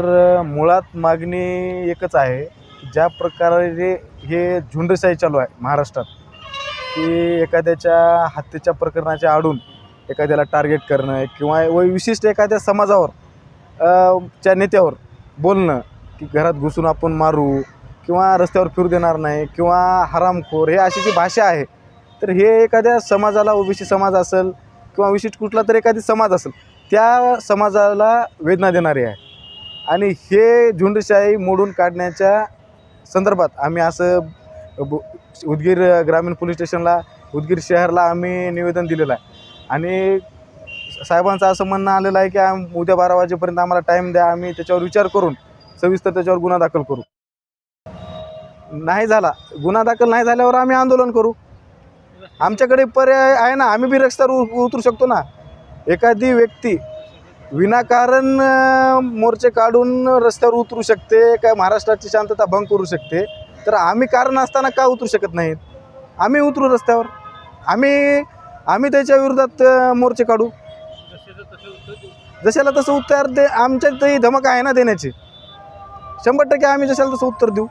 तर मुळात मागणी एकच आहे ज्या प्रकारे हे झुंडशाही चालू आहे महाराष्ट्रात की एखाद्याच्या हत्येच्या प्रकरणाच्या आडून एखाद्याला टार्गेट करणं किंवा व विशिष्ट एखाद्या समाजावर च्या नेत्यावर बोलणं की घरात घुसून आपण मारू किंवा रस्त्यावर फिरू देणार नाही किंवा हरामखोर हे अशी जी भाषा आहे तर हे एखाद्या समाजाला ओबीसी समाज असेल किंवा विशिष्ट कुठला तरी एखादी समाज असेल त्या समाजाला वेदना देणारी आहे. आणि हे झुंडशाही मोडून काढण्याच्या संदर्भात आम्ही असं उदगीर ग्रामीण पोलीस स्टेशनला उदगीर शहरला आम्ही निवेदन दिलेलं आहे. आणि साहेबांचं असं म्हणणं आलेलं आहे की आम उद्या बारा वाजेपर्यंत आम्हाला टाईम द्या आम्ही त्याच्यावर विचार करून सविस्तर त्याच्यावर गुन्हा दाखल करू. नाही झाला. गुन्हा दाखल नाही झाल्यावर आम्ही आंदोलन करू. आमच्याकडे पर्याय आहे ना आम्ही बी रस्त्यावर उ- उतरू शकतो ना. एखादी व्यक्ती विनाकारण मोर्चे काढून रस्त्यावर उतरू शकते काय महाराष्ट्राची शांतता भंग करू शकते. तर आम्ही कारण असताना का उतरू शकत नाहीत? आम्ही उतरू रस्त्यावर. आम्ही आम्ही त्याच्या विरोधात मोर्चे काढू. जशाला तसं उत्तर दे आमच्या तरी धमक आहे ना देण्याची. शंभर टक्के आम्ही जशाला तसं उत्तर देऊ.